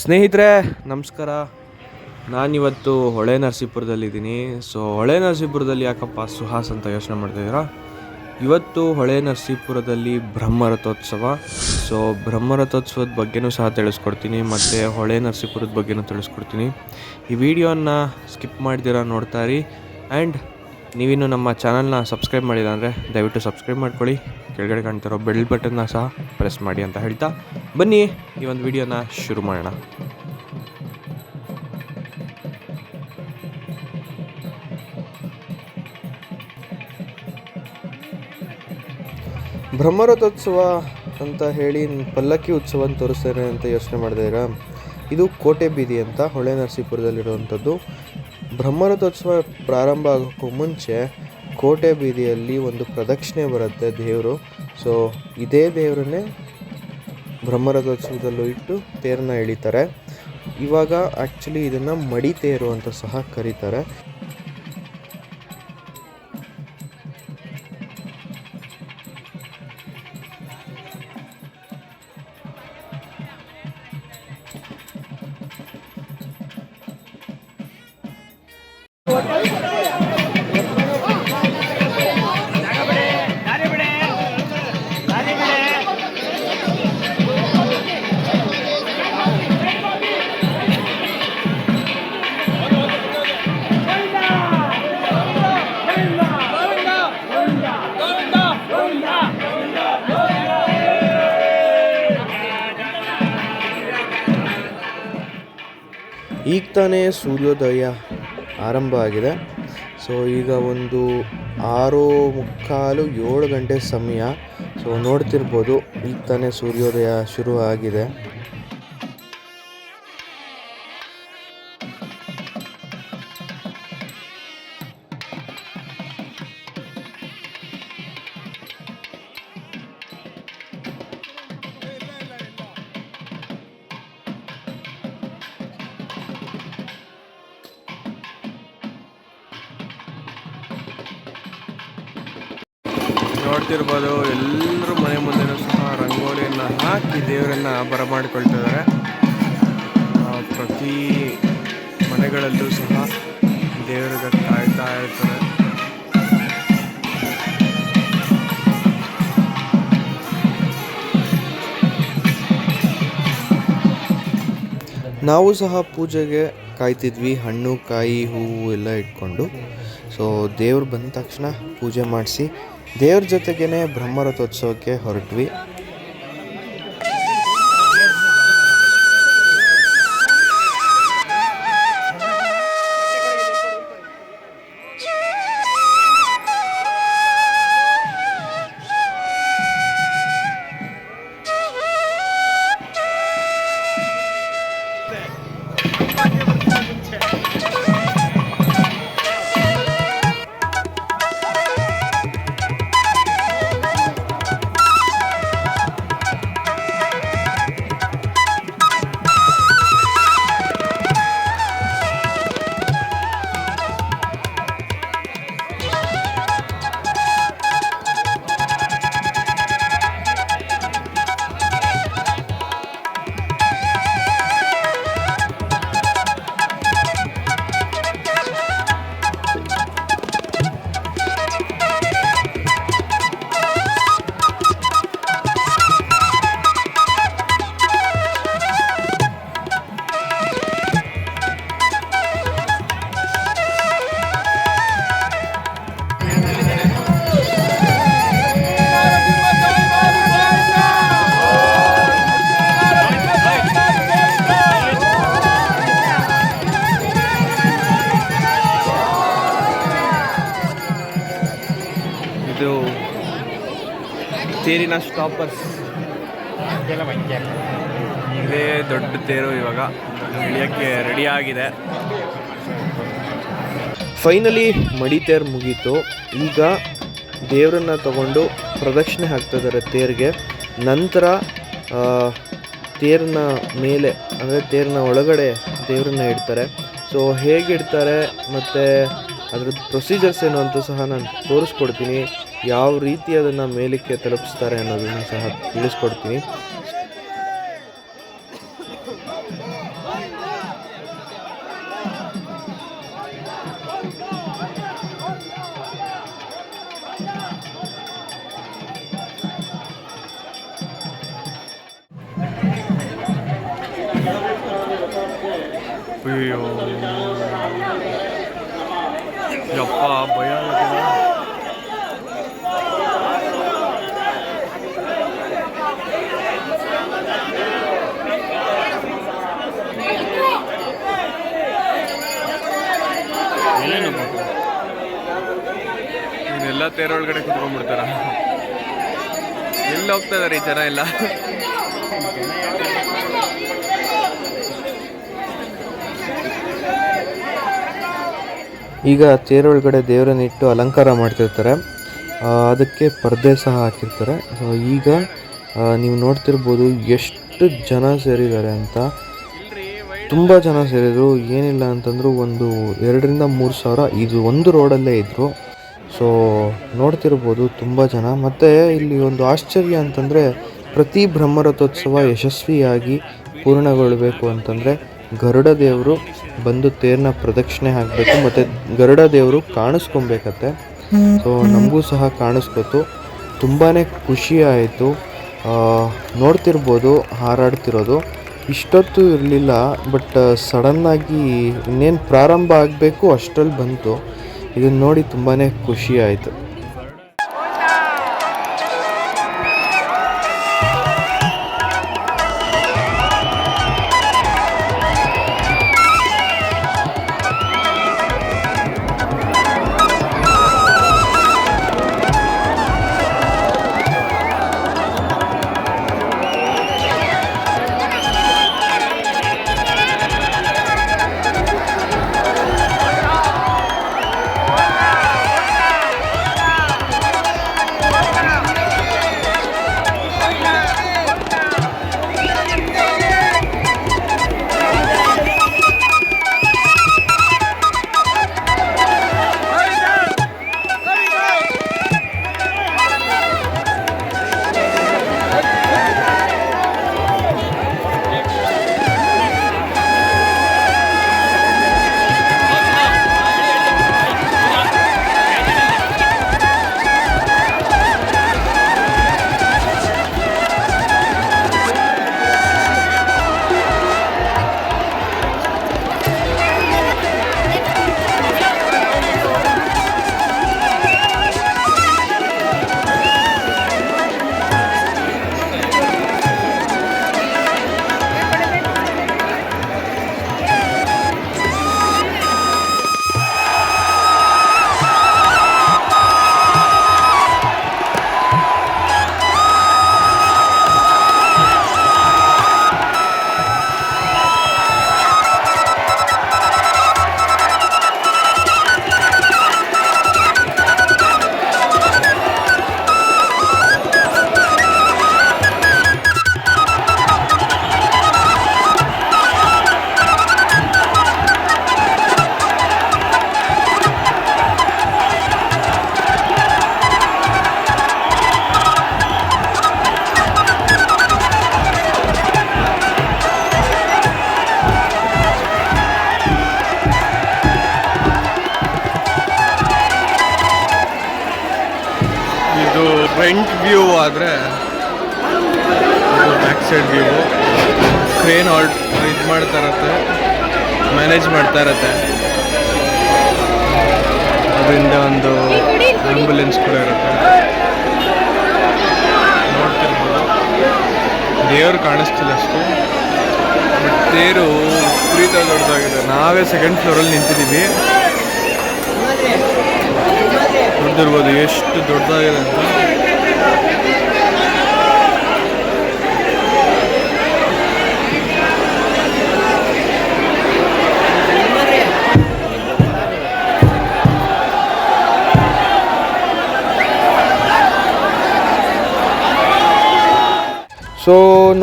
ಸ್ನೇಹಿತರೆ, ನಮಸ್ಕಾರ. ನಾನಿವತ್ತು ಹೊಳೆ ನರಸೀಪುರದಲ್ಲಿದ್ದೀನಿ. ಸೊ ಹೊಳೆ ನರಸೀಪುರದಲ್ಲಿ ಯಾಕಪ್ಪ ಸುಹಾಸ್ ಅಂತ ಯೋಚನೆ ಮಾಡ್ತಾಯಿದ್ದೀರಾ ಇವತ್ತು ಹೊಳೆ ನರಸೀಪುರದಲ್ಲಿ ಬ್ರಹ್ಮರಥೋತ್ಸವ. ಸೊ ಬ್ರಹ್ಮರಥೋತ್ಸವದ ಬಗ್ಗೆನೂ ಸಹ ತಿಳಿಸ್ಕೊಡ್ತೀನಿ, ಮತ್ತು ಹೊಳೆ ನರಸೀಪುರದ ಬಗ್ಗೆನೂ ತಿಳಿಸ್ಕೊಡ್ತೀನಿ. ಈ ವಿಡಿಯೋನ ಸ್ಕಿಪ್ ಮಾಡಿದಿರ ನೋಡ್ತಾ ರೀ ಆ್ಯಂಡ್ ನೀವಿನ್ನು ನಮ್ಮ ಚಾನಲ್ನ ಸಬ್ಸ್ಕ್ರೈಬ್ ಮಾಡಿಲ್ಲ ಅಂದರೆ ದಯವಿಟ್ಟು ಸಬ್ಸ್ಕ್ರೈಬ್ ಮಾಡ್ಕೊಳ್ಳಿ. ಕೆಳಗಡೆ ಕಾಣ್ತಿರೋ ಬೆಲ್ ಬಟನ್ನ ಸಹ ಪ್ರೆಸ್ ಮಾಡಿ ಅಂತ ಹೇಳ್ತಾ ಬನ್ನಿ, ಈ ಒಂದು ವಿಡಿಯೋನ ಶುರು ಮಾಡೋಣ. ಬ್ರಹ್ಮರಥೋತ್ಸವ ಅಂತ ಹೇಳಿ ಪಲ್ಲಕ್ಕಿ ಉತ್ಸವ ತೋರಿಸ್ತಾರೆ ಅಂತ ಯೋಚನೆ ಮಾಡಿದ್ದೀರಾ ಇದು ಕೋಟೆ ಬೀದಿ ಅಂತ, ಹೊಳೆ ನರಸೀಪುರದಲ್ಲಿರುವಂಥದ್ದು. ಬ್ರಹ್ಮರಥೋತ್ಸವ ಪ್ರಾರಂಭ ಆಗೋಕ್ಕೂ ಮುಂಚೆ ಕೋಟೆ ಬೀದಿಯಲ್ಲಿ ಒಂದು ಪ್ರದಕ್ಷಿಣೆ ಬರುತ್ತೆ ದೇವರು. ಸೊ ಇದೇ ದೇವರನ್ನೇ ಬ್ರಹ್ಮರಥೋತ್ಸವದಲ್ಲೂ ಇಟ್ಟು ತೇರನ್ನ ಎಳಿತಾರೆ. ಇವಾಗ ಆ್ಯಕ್ಚುಲಿ ಇದನ್ನು ಮಡಿ ತೇರು ಅಂತ ಸಹ ಕರೀತಾರೆ. ಈಗ ತಾನೇ ಸೂರ್ಯೋದಯ ಆರಂಭ ಆಗಿದೆ. ಸೊ ಈಗ ಒಂದು ಆರು ಮುಕ್ಕಾಲು ಏಳು ಗಂಟೆ ಸಮಯ. ಸೊ ನೋಡ್ತಿರ್ಬೋದು ಈಗ ತಾನೇ ಸೂರ್ಯೋದಯ ಶುರು ಆಗಿದೆ. ನೋಡ್ತಿರ್ಬೋದು ಎಲ್ಲರೂ ಮನೆ ಮುಂದೆನೂ ಸಹ ರಂಗೋಲಿಯನ್ನು ಹಾಕಿ ದೇವರನ್ನು ಬರಮಾಡಿಕೊಳ್ತಿದ್ದಾರೆ ಪ್ರತಿ ಮನೆಗಳಲ್ಲೂ ಸಹ ದೇವರಿಗೆ ಕಾಯ್ತಾ ಇರ್ತಾರೆ. ನಾವು ಸಹ ಪೂಜೆಗೆ ಕಾಯ್ತಿದ್ವಿ, ಹಣ್ಣು, ಕಾಯಿ, ಹೂವು ಎಲ್ಲ ಇಟ್ಕೊಂಡು. ಸೊ ದೇವ್ರು ಬಂದ ತಕ್ಷಣ ಪೂಜೆ ಮಾಡಿಸಿ, ದೇವ್ರ ಜೊತೆಗೇ ಬ್ರಹ್ಮರಥೋತ್ಸವಕ್ಕೆ ಹೊರಟ್ವಿ. ತೇರಿನ ಸ್ಟಾಪರ್ಸ್ ಇದೇ ದೊಡ್ಡ ತೇರು ಇವಾಗ. ಇಳಿಯೋಕ್ಕೆ ಆಗಿದೆ. ಫೈನಲಿ ಮಡಿ ತೇರು ಮುಗೀತು. ಈಗ ದೇವರನ್ನ ತಗೊಂಡು ಪ್ರದಕ್ಷಿಣೆ ಹಾಕ್ತಾ ಇದ್ದಾರೆ ತೇರಿಗೆ. ನಂತರ ತೇರಿನ ಮೇಲೆ, ಅಂದರೆ ತೇರಿನ ಒಳಗಡೆ ದೇವರನ್ನ ಇಡ್ತಾರೆ. ಸೊ ಹೇಗಿಡ್ತಾರೆ ಮತ್ತು ಅದ್ರದ್ದು ಪ್ರೊಸೀಜರ್ಸ್ ಏನು ಅಂತ ಸಹ ನಾನು ತೋರಿಸ್ಕೊಡ್ತೀನಿ. ಯಾವ ರೀತಿ ಅದನ್ನು ಮೇಲಕ್ಕೆ ತಲುಪಿಸ್ತಾರೆ ಅನ್ನೋದನ್ನು ಸಹ ತಿಳಿಸ್ಕೊಡ್ತೀನಿ. ಯಪ್ಪ ಭಯ ತೇರೊಳಗಡೆ ಕುತ್ಕೊಂಡ್ಬಿಡ್ತಾರ. ಎಲ್ಲಿ ಹೋಗ್ತಾ ಇದಾರೆ ಈ ಜನ ಎಲ್ಲ? ಈಗ ತೇರೊಳಗಡೆ ದೇವರನ್ನ ಇಟ್ಟು ಅಲಂಕಾರ ಮಾಡ್ತಿರ್ತಾರೆ. ಅದಕ್ಕೆ ಪರ್ದೆ ಸಹ ಹಾಕಿರ್ತಾರೆ. ಸೊ ಈಗ ನೀವು ನೋಡ್ತಿರ್ಬೋದು ಎಷ್ಟು ಜನ ಸೇರಿದ್ದಾರೆ ಅಂತ. ತುಂಬ ಜನ ಸೇರಿದ್ರು. ಏನಿಲ್ಲ ಅಂತಂದ್ರು ಒಂದು ಎರಡರಿಂದ ಮೂರು ಸಾವಿರ. ಇದು ಒಂದು ರೋಡಲ್ಲೇ ಇದ್ದರು ಸೊ ನೋಡ್ತಿರ್ಬೋದು ತುಂಬ ಜನ. ಮತ್ತು ಇಲ್ಲಿ ಒಂದು ಆಶ್ಚರ್ಯ ಅಂತಂದರೆ ಪ್ರತಿ ಬ್ರಹ್ಮರಥೋತ್ಸವ ಯಶಸ್ವಿಯಾಗಿ ಪೂರ್ಣಗೊಳ್ಳಬೇಕು ಅಂತಂದರೆ ಗರುಡ ದೇವರು ಬಂದು ತೇರನ್ನ ಪ್ರದಕ್ಷಿಣೆ ಹಾಕಬೇಕು ಮತ್ತು ಗರುಡ ದೇವರು ಕಾಣಿಸ್ಕೊಬೇಕತ್ತೆ. ಸೊ ನಮಗೂ ಸಹ ಕಾಣಿಸ್ಕೊತು. ತುಂಬಾ ಖುಷಿ ಆಯಿತು. ನೋಡ್ತಿರ್ಬೋದು ಹಾರಾಡ್ತಿರೋದು. ಇಷ್ಟೊತ್ತು ಇರಲಿಲ್ಲ ಬಟ್ ಸಡನ್ನಾಗಿ ಇನ್ನೇನು ಪ್ರಾರಂಭ ಆಗಬೇಕು ಅಷ್ಟರಲ್ಲಿ ಬಂತು. ಇದನ್ನು ನೋಡಿ ತುಂಬಾ ಖುಷಿ ಆಯಿತು. ಫ್ರಂಟ್ ವ್ಯೂ ಆದರೆ ಬ್ಯಾಕ್ ಸೈಡ್ ವ್ಯೂ. ಕ್ರೇನ್ ಆಲ್ಟ್ ಇದು ಮಾಡ್ತಾ ಇರತ್ತೆ, ಮ್ಯಾನೇಜ್ ಮಾಡ್ತಾ ಇರತ್ತೆ. ಅದರಿಂದ ಒಂದು ಆ್ಯಂಬುಲೆನ್ಸ್ ಕೂಡ ಇರುತ್ತೆ. ನೋಡ್ತಿರ್ಬೋದು. ದೇವರು ಕಾಣಿಸ್ತಿಲ್ಲ ಅಷ್ಟು. ಬಟ್ ತೇರು ದೊಡ್ಡದಾಗಿದೆ. ನಾವೇ ಸೆಕೆಂಡ್ ಫ್ಲೋರಲ್ಲಿ ನಿಂತಿದ್ದೀವಿ. ನೋಡ್ತಿರ್ಬೋದು ಎಷ್ಟು ದೊಡ್ಡದಾಗಿದೆ ಅಂತ.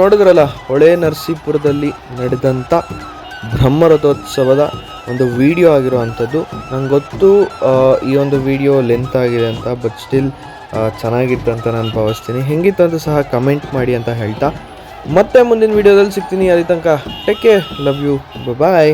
ನೋಡಿದ್ರಲ್ಲ, ಹೊಳೆ ನರಸೀಪುರದಲ್ಲಿ ನಡೆದಂಥ ಬ್ರಹ್ಮರಥೋತ್ಸವದ ಒಂದು ವಿಡಿಯೋ ಆಗಿರುವಂಥದ್ದು. ನಂಗೆ ಗೊತ್ತು ಈ ಒಂದು ವಿಡಿಯೋ ಲೆಂತ್ ಆಗಿದೆ ಅಂತ, ಬಟ್ ಸ್ಟಿಲ್ ಚೆನ್ನಾಗಿತ್ತು ಅಂತ ನಾನು ಭಾವಿಸ್ತೀನಿ. ಹೆಂಗಿತ್ತು ಅಂತ ಸಹ ಕಮೆಂಟ್ ಮಾಡಿ ಅಂತ ಹೇಳ್ತಾ. ಮತ್ತೆ ಮುಂದಿನ ವಿಡಿಯೋದಲ್ಲಿ ಸಿಗ್ತೀನಿ. ಅಲ್ಲಿ ತನಕ take care love you bye